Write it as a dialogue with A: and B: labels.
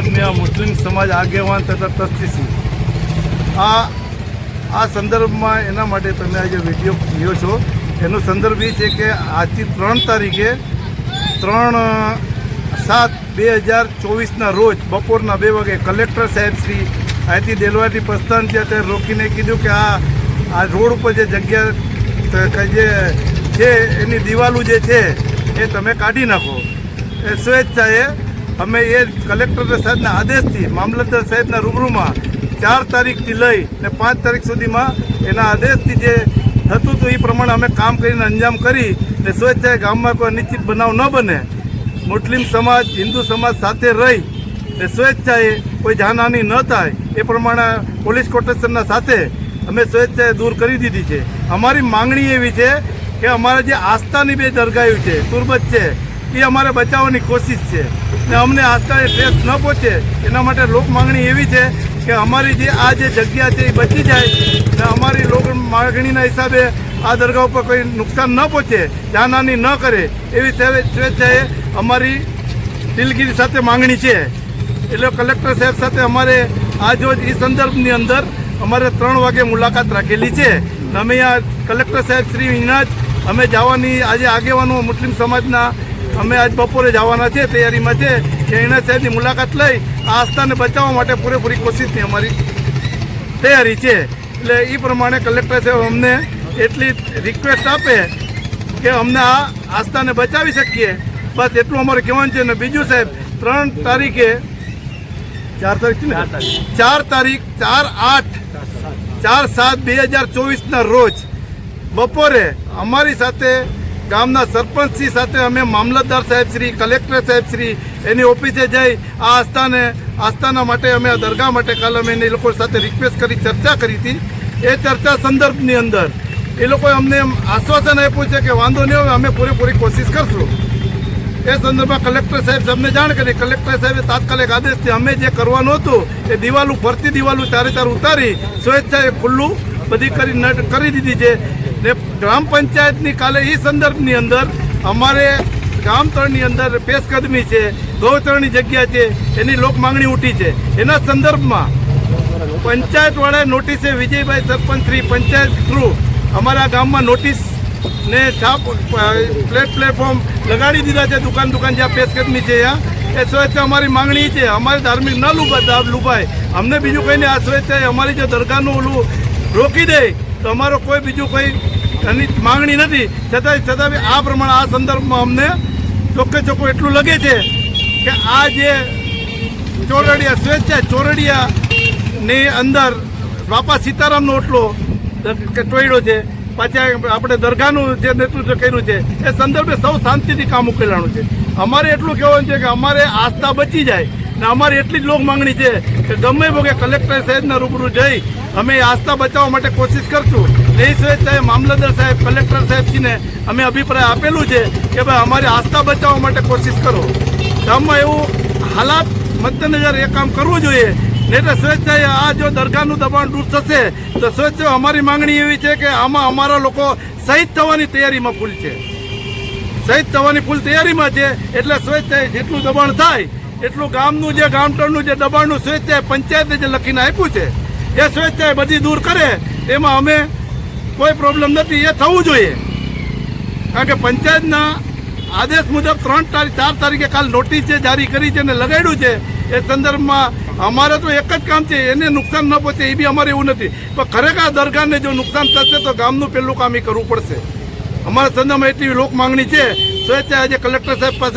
A: આદમિયા મુસ્લિમ સમાજ આગેવાન તથા ટ્રસ્ટી આ આ સંદર્ભમાં એના માટે તમે આજે વીડિયો લ્યો છો, એનો સંદર્ભ એ છે કે આજથી ત્રણ તારીખે ત્રણ, સાત બે હજાર ચોવીસના રોજ બપોરના બે વાગે કલેક્ટર સાહેબ શ્રી અહીંથી દેલવાથી પ્રસ્થાન છે તે રોકીને કીધું કે આ આ રોડ ઉપર જે જગ્યા જે છે, એની દિવાલો જે છે, એ તમે કાઢી નાખો. એ સ્વેચ્છાએ અમે એ કલેક્ટર સાહેબના આદેશથી, મામલતદાર સાહેબના રૂબરૂમાં ચાર તારીખથી લઈ ને પાંચ તારીખ સુધીમાં એના આદેશથી જે થતું હતું એ પ્રમાણે અમે કામ કરીને અંજામ કરી ને સ્વેચ્છાએ ગામમાં કોઈ અનિશ્ચિત બનાવ ન બને. મુસ્લિમ સમાજ, હિન્દુ સમાજ સાથે રહી ને સ્વેચ્છાએ કોઈ જાનહાની ન થાય એ પ્રમાણે પોલીસ કોટેશનના સાથે અમે સ્વેચ્છાએ દૂર કરી દીધી છે. અમારી માંગણી એવી છે કે અમારા જે આસ્થાની બે દરગાહો છે, તુરબત છે એ અમારે બચાવવાની કોશિશ છે. ને અમને આસ્થા એ ટ્રેસ ન પહોંચે, એના માટે લોક માંગણી એવી છે કે અમારી જે આ જે જગ્યા છે એ બચી જાય ને અમારી લોક માંગણીના હિસાબે આ દરગાહ ઉપર કોઈ નુકસાન ન પહોંચે, જાનહાની ન કરે, એવી સ્વે- સ્વેચ્છાએ અમારી દિલગીરી સાથે માંગણી છે. એટલે કલેક્ટર સાહેબ સાથે અમારે આજરોજ એ સંદર્ભની અંદર અમારે ત્રણ વાગે મુલાકાત રાખેલી છે. અમે આ કલેક્ટર સાહેબ શ્રી વિનાજ અમે જવાની આજે આગેવાનો મુસ્લિમ સમાજના અમે આજ બપોરે જવાના છે તૈયારીમાં છે કે એના સાહેબની મુલાકાત લઈ આ આસ્થાને બચાવવા માટે પૂરેપૂરી કોશિશની અમારી. તૈયારી છે. એટલે એ પ્રમાણે કલેક્ટર સાહેબ અમને એટલી રિક્વેસ્ટ આપે કે અમને આ આસ્થાને બચાવી શકીએ. બસ એટલું અમારે કહેવાનું છે. ને બીજું સાહેબ ત્રણ તારીખે ચાર તારીખ? ચાર તારીખ ચાર આઠ ચાર સાત બે હજાર ચોવીસના રોજ બપોરે અમારી સાથે ગામના સરપંચશ્રી સાથે અમે મામલતદાર સાહેબ શ્રી, કલેક્ટર સાહેબ શ્રી, એની ઓફિસે જઈ આ આસ્થાને, આસ્થાના માટે અમે આ દરગાહ માટે કાલ અમે એ લોકો સાથે રિક્વેસ્ટ કરી, ચર્ચા કરી હતી. એ ચર્ચા સંદર્ભની અંદર એ લોકોએ અમને આશ્વાસન આપ્યું છે કે વાંધો નહીં હવે અમે પૂરેપૂરી કોશિશ કરશું. એ સંદર્ભમાં કલેક્ટર સાહેબ સબને જાણ કરી. કલેક્ટર સાહેબે તાત્કાલિક આદેશથી અમે જે કરવાનું હતું, એ દિવાલું, ફરતી દિવાલું ચારે ચાર ઉતારી, સ્વેચ્છાએ ખુલ્લું બધી કરી કરી દીધી છે. ને ગ્રામ પંચાયતની કાલે એ સંદર્ભની અંદર અમારે ગામતળની અંદર પેશકદમી છે ગૌતળની જગ્યા છે, એની લોક માંગણી ઉઠી છે. એના સંદર્ભમાં પંચાયતવાળાએ નોટિસે વિજયભાઈ સરપંચ શ્રી પંચાયત થ્રુ અમારા ગામમાં નોટિસ ને છાપ પ્લેટ પ્લેટફોર્મ લગાડી દીધા છે, દુકાન દુકાન જ્યાં પેશકદમી છે ત્યાં. એ સ્વેચ્છા અમારી માંગણી છે. અમારી ધાર્મિક ન લુભા, લુભાય. અમને બીજું કંઈ નહીં આ સ્વેચ્છાએ અમારી જે દરગાહનું ઓલું રોકી દે તો અમારો કોઈ બીજું કોઈ એની માંગણી નથી. છતાં બી આ પ્રમાણે આ સંદર્ભમાં અમને ચોખ્ખે ચોખ્ખું એટલું લગે છે કે આ જે ચોરડિયા સ્વેચ્છા ચોરડિયાની અંદર બાપા સીતારામનો ઓટલો ટોયડો છે. પાછા આપણે દરગાહનું જે નેતૃત્વ કર્યું છે, એ સંદર્ભે સૌ શાંતિથી કામ ઉકેલાણું છે. અમારે એટલું કહેવાનું છે કે અમારે આસ્થા બચી જાય. ને અમારી એટલી જ લોક માંગણી છે કે ગમે ભોગે કલેક્ટર સાહેબના રૂબરૂ જઈ અમે આસ્થા બચાવવા માટે કોશિશ કરશું. એ સિવાય સાહેબ મામલતદાર સાહેબ, કલેક્ટર સાહેબજીને અમે અભિપ્રાય આપેલું છે કે ભાઈ અમારી આસ્થા બચાવવા માટે કોશિશ કરો. ગામમાં એવું હાલાત મદ્દેનજર એ કામ કરવું જોઈએ. એટલે સ્વેચ્છાએ આ જો દરગાહનું દબાણ દૂર થશે, તો સ્વેચ્છાએ અમારી માંગણી એવી છે કે આમાં અમારા લોકો શહીદ થવાની તૈયારીમાં ફૂલ છે. શહીદ થવાની ફૂલ તૈયારીમાં છે, એટલે સ્વેચ્છાએ જેટલું દબાણ થાય એટલું ગામનું જે ગામટરનું જે દબાણનું સ્વેચ્છાએ પંચાયતે જે લખીને આપ્યું છે, એ સ્વેચ્છાએ બધી દૂર કરે, એમાં અમે કોઈ પ્રોબ્લેમ નથી, એ થવું જોઈએ. કારણ કે પંચાયતના આદેશ મુજબ ત્રણ તારીખ ચાર તારીખે કાલ નોટિસ જે જારી કરી છે અને લગાડ્યું છે, એ સંદર્ભમાં અમારે તો એક જ કામ છે, એને નુકસાન ન પહોંચે, એ બી અમારે એવું નથી. પણ ખરેખર દરગાહને જો નુકસાન થશે તો ગામનું પહેલું કામ એ કરવું પડશે. અમારા સંદર્ભમાં એટલી લોક માંગણી છે, સ્વેચ્છાએ આજે કલેક્ટર સાહેબ પાસે